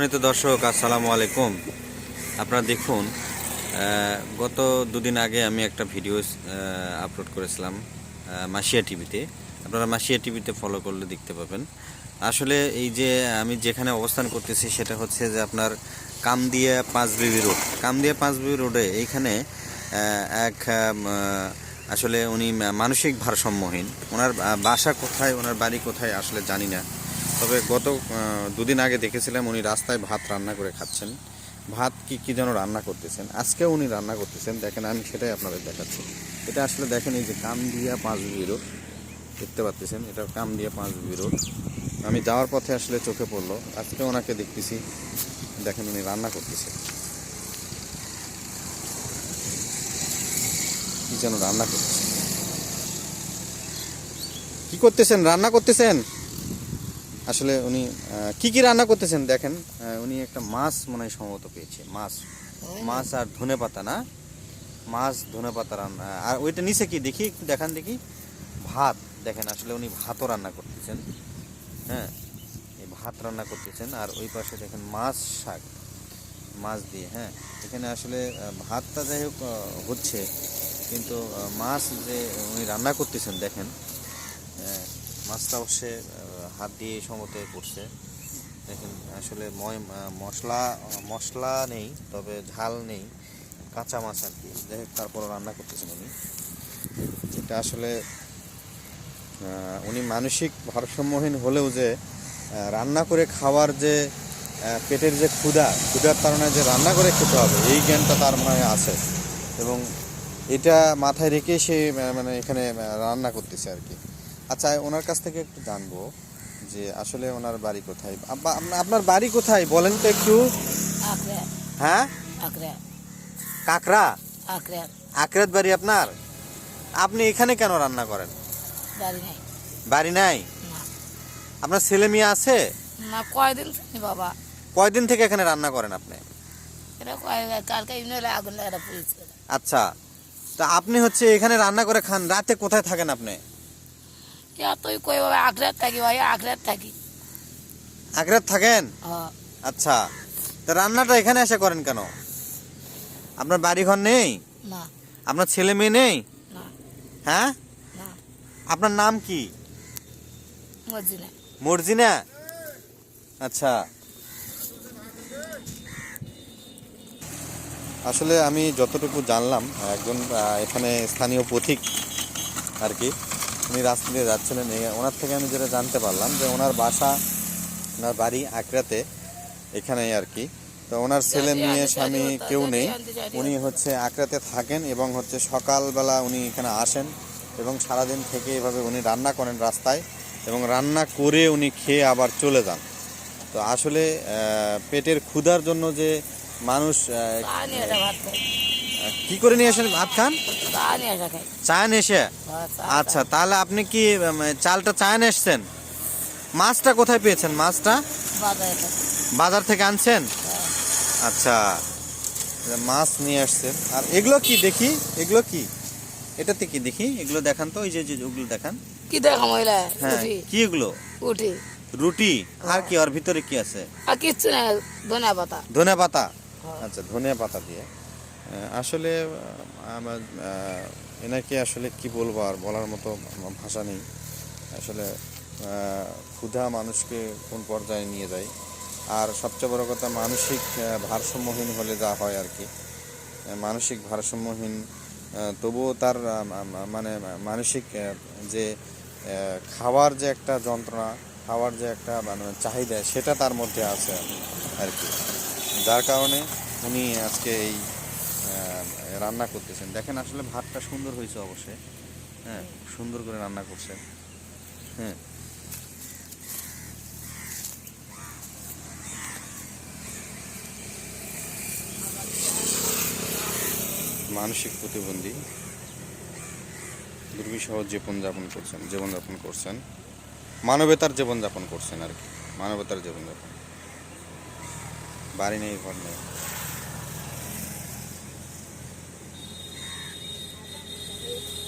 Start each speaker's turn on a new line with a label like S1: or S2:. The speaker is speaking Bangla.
S1: সম্মানিত দর্শক, আসসালামু আলাইকুম। আপনারা দেখুন গত দুদিন আগে আমি একটা ভিডিও আপলোড করেছিলাম মাসিয়া টিভিতে। আপনারা মাসিয়া টিভিতে ফলো করলে দেখতে পাবেন। আসলে এই যে আমি যেখানে অবস্থান করতেছি, সেটা হচ্ছে যে আপনার কামদিয়া পাঁচবিবি রোড। কামদিয়া পাঁচবিবি রোডে এইখানে এক আসলে উনি মানসিক ভারসাম্যহীন। ওনার বাসা কোথায়, ওনার বাড়ি কোথায়, আসলে জানি না। তবে গত দুদিন আগে দেখেছিলাম উনি রাস্তায় ভাত রান্না করে খাচ্ছেন। ভাত কি কি যেন রান্না করতেছেন। আজকে উনি রান্না করতেছেন। দেখেন, আমি সেটাই আপনাদের দেখাচ্ছি। এটা আসলে দেখেন, এই যে কাম কামদিয়া পাঁচ রোড, দেখতে পাচ্ছেন? এটা কাম কামদিয়া পাঁচ রোড। আমি যাওয়ার পথে আসলে চোখে পড়ল। আজকে ওনাকে দেখতেছি। দেখেন, উনি রান্না করতেছেন কি যেন রান্না করতেছেন কি করতেছেন? রান্না করতেছেন? আসলে উনি কি কি রান্না করতেছেন দেখেন উনি একটা মাছ মনে হয় সম্ভবত পেয়েছে মাছ। মাছ আর ধনে পাতা না? মাছ ধনে পাতা রান্না আর ওইটা নিচে কি দেখি একটু দেখান দেখি। ভাত দেখেন আসলে উনি ভাতও রান্না করতেছেন হ্যাঁ? এই ভাত রান্না করতেছেন আর ওই পাশে দেখেন মাছ শাক মাছ দিয়ে হ্যাঁ? এখানে আসলে ভাতটা যাই হোক হচ্ছে কিন্তু মাছ যে উনি রান্না করতেছেন দেখেন মাছটা অবশ্যই হাত দিয়ে সমতে করছে। দেখেন, আসলে ময় মশলা মশলা নেই, তবে ঝাল নেই, কাঁচা মাছ আর কি। হোক তারপর রান্না করতেছেন উনি। এটা আসলে উনি মানসিক ভারসাম্যহীন হলেও যে রান্না করে খাওয়ার যে পেটের যে ক্ষুধা, ক্ষুধার কারণে যে রান্না করে খেতে হবে, এই জ্ঞানটা তার মনে আছে। এবং এটা মাথায় রেখে সে মানে এখানে রান্না করতেছে আর কি। আচ্ছা ওনার কাছ থেকে একটু জানব যে আসলে ওনার বাড়ি কোথায়? আপনার বাড়ি কোথায়? বলেন তো একটু। হ্যাঁ? কাকরা
S2: আখড়া
S1: বাড়ি আপনার? আপনি এখানে কেন রান্না করেন?
S2: বাড়ি নাই।
S1: আপনার ছেলে মেয়ে আছে?
S2: না কয়দিন বাবা।
S1: কয়দিন থেকে এখানে রান্না করেন আপনি? আচ্ছা। তা আপনি হচ্ছে এখানে রান্না করে খান রাতে কোথায় থাকেন আপনি?
S2: কই বাবা আখড়াত থাকি ভাই থাকি।
S1: আগ্রাত থাকেন?
S2: হ্যাঁ।
S1: আচ্ছা তা রান্নাটা এখানে এসে করেন কেন? আপনার বাড়ি ঘর নেই?
S2: না।
S1: আপনার ছেলে মেয়ে নেই? হ্যাঁ? আপনার নাম কি? মর্জিনা। আচ্ছা। আসলে আমি যতটুকু জানলাম একজন এখানে স্থানীয় পথিক আর কি উনি রাস্তা দিয়ে যাচ্ছিলেন। ওনার থেকে আমি যেটা জানতে পারলাম যে ওনার বাসা ওনার বাড়ি আঁকড়াতে এখানেই আর কি। তো ওনার ছেলে মেয়ে স্বামী কেউ নেই। উনি হচ্ছে আঁকড়াতে থাকেন এবং হচ্ছে সকালবেলা উনি এখানে আসেন এবং সারাদিন থেকে এভাবে উনি রান্না করেন রাস্তায় এবং রান্না করে উনি খেয়ে আবার চলে যান। তো আসলে পেটের ক্ষুধার জন্য যে মানুষ
S2: নিয়ে
S1: কি করে নিয়ে আসেন ভাত খান?
S2: তা নিয়ে আসা খাই।
S1: চায়ন এসে?
S2: হ্যাঁ,
S1: আচ্ছা তাহলে আপনি কি চালটা চায়ন এসছেন? মাছটা কোথায় পেয়েছেন মাছটা?
S2: বাজার
S1: থেকে আনছেন?
S2: হ্যাঁ।
S1: আচ্ছা মাছ নিয়ে আসছেন। আর এগুলো কি দেখি? এগুলো কি? এটাতে কি দেখি? এগুলো দেখান তো ওই যে ওগুলো দেখান।
S2: কি দেখা মহিলা
S1: হ্যাঁ কি এগুলো?
S2: উঠি
S1: রুটি? আর কি ওর ভিতরে কি আছে?
S2: আর কিচ্ছু না ধনিয়া পাতা।
S1: ধনে পাতা?
S2: হ্যাঁ।
S1: আচ্ছা ধনিয়া পাতা দিয়ে। আসলে আমার এনাকে আসলে কি বলব আর বলার মতো ভাষা নেই। আসলে ক্ষুধা মানুষকে কোন পর্যায়ে নিয়ে যায়। আর সবচেয়ে বড় কথা, মানসিক ভারসাম্যহীন হলে যা হয় আর কি। মানসিক ভারসাম্যহীন তবুও তার মানে মানসিক যে খাওয়ার যে একটা যন্ত্রণা, খাওয়ার যে একটা মানে চাহিদা, সেটা তার মধ্যে আছে আর কি। যার কারণে উনি আজকে এই রান্না করতেছেন। দেখেন আসলে ভাতটা সুন্দর হয়েছে অবশ্যই। হ্যাঁ সুন্দর করে রান্না করছেন হ্যাঁ। মানসিক প্রতিবন্ধী। দুর্বিষহ জীবনযাপন করছেন জীবনযাপন করছেন। মানবতার জীবনযাপন করছেন আর কি। মানবতার জীবনযাপন। বাড়ি নেই, ঘর নেই।